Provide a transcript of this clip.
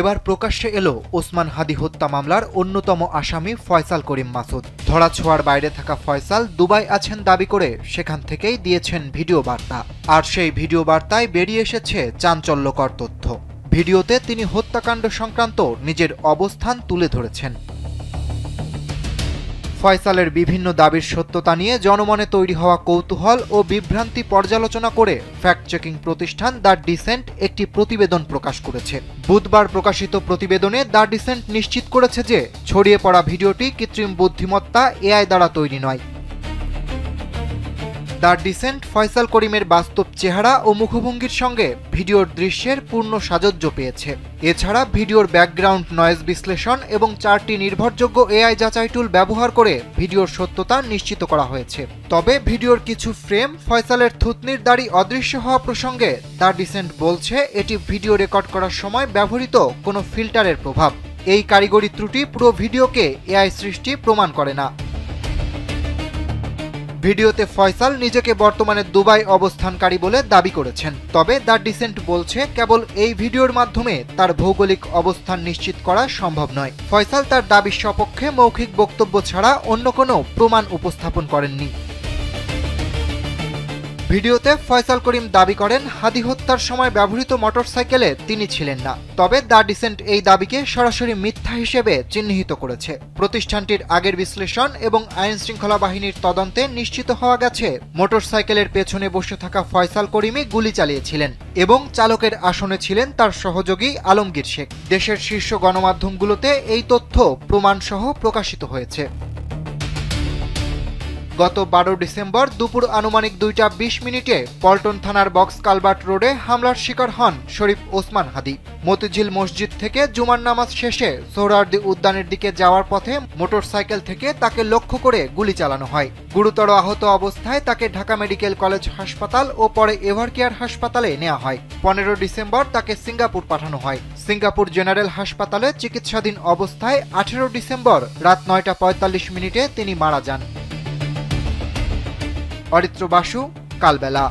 এবার প্রকাশ্যে এলো ওসমান হাদি হত্যা মামলার অন্যতম আসামি ফয়সাল করিম মাসুদ। ধরাছোঁয়ার বাইরে থাকা ফয়সাল দুবাই আছেন দাবি করে সেখান থেকেই দিয়েছেন ভিডিও বার্তা। আর সেই ভিডিও বার্তায় বেরিয়ে এসেছে চাঞ্চল্যকর তথ্য। ভিডিওতে তিনি হত্যাকাণ্ড সংক্রান্ত নিজের অবস্থান তুলে ধরেছেন। ফয়সালের বিভিন্ন দাবির সত্যতা নিয়ে জনমনে তৈরি হওয়া কৌতূহল ও বিভ্রান্তি পর্যালোচনা করে ফ্যাক্ট চেকিং প্রতিষ্ঠান দ্য ডিসেন্ট একটি প্রতিবেদন প্রকাশ করেছে। বুধবার প্রকাশিত প্রতিবেদনে দ্য ডিসেন্ট নিশ্চিত করেছে যে ছড়িয়ে পড়া ভিডিওটি কৃত্রিম বুদ্ধিমত্তা এআই দ্বারা তৈরি নয়। দ্য ডিসেন্ট ফয়সাল করিমের বাস্তব চেহারা ও মুখভঙ্গির সঙ্গে ভিডিওর দৃশ্যের পূর্ণ সাজজ্য পেয়েছে। এছাড়া ভিডিওর ব্যাকগ্রাউন্ড নয়েজ বিশ্লেষণ এবং চারটি নির্ভরযোগ্য এআই যাচাই টুল ব্যবহার করে ভিডিওর সত্যতা নিশ্চিত করা হয়েছে। তবে ভিডিওর কিছু ফ্রেম ফয়সালের থুতনির দাড়ি অদৃশ্য হওয়া প্রসঙ্গে দ্য ডিসেন্ট বলছে, এটি ভিডিও রেকর্ড করার সময় ব্যবহৃত কোনো ফিল্টারের প্রভাব। এই কারিগরি ত্রুটি পুরো ভিডিওকে এআই সৃষ্টি প্রমাণ করে না। ভিডিওতে ফয়সাল নিজেকে বর্তমানে দুবাই অবস্থানকারী বলে দাবি করেছেন। তবে দ্য ডিসেন্ট বলছে, কেবল এই ভিডিওর মাধ্যমে তার ভৌগোলিক অবস্থান নিশ্চিত করা সম্ভব নয়। ফয়সাল তার দাবির সপক্ষে মৌখিক বক্তব্য ছাড়া অন্য কোনো প্রমাণ উপস্থাপন করেননি। ভিডিওতে ফয়সাল করিম দাবি করেন, হাদি হত্যার সময় ব্যবহৃত মোটরসাইকেলে তিনি ছিলেন না। তবে দ্য ডিসেন্ট এই দাবিকে সরাসরি মিথ্যা হিসেবে চিহ্নিত করেছে। প্রতিষ্ঠানটির আগের বিশ্লেষণ এবং আইন শৃঙ্খলা বাহিনীর তদন্তে নিশ্চিত হওয়া গেছে, মোটরসাইকেলের পেছনে বসে থাকা ফয়সাল করিমই গুলি চালিয়েছিলেন এবং চালকের আসনে ছিলেন তার সহযোগী আলমগীর শেখ। দেশের শীর্ষ গণমাধ্যমগুলোতে এই তথ্য প্রমাণসহ প্রকাশিত হয়েছে। গত বারো ডিসেম্বর দুপুর আনুমানিক দুইটা বিশ মিনিটে পল্টন থানার বক্স কালবার্ট রোডে হামলার শিকার হন শরীফ ওসমান হাদি। মতিঝিল মসজিদ থেকে জুমার নামাজ শেষে সোহরার্দি উদ্যানের দিকে যাওয়ার পথে মোটরসাইকেল থেকে তাকে লক্ষ্য করে গুলি চালানো হয়। গুরুতর আহত অবস্থায় তাকে ঢাকা মেডিকেল কলেজ হাসপাতাল ও পরে এভারকেয়ার হাসপাতালে নেওয়া হয়। পনেরো ডিসেম্বর তাকে সিঙ্গাপুর পাঠানো হয়। সিঙ্গাপুর জেনারেল হাসপাতালে চিকিৎসাধীন অবস্থায় আঠেরো ডিসেম্বর রাত নয়টা পঁয়তাল্লিশ মিনিটে তিনি মারা যান। অরিত্র বাসু কালবেলা।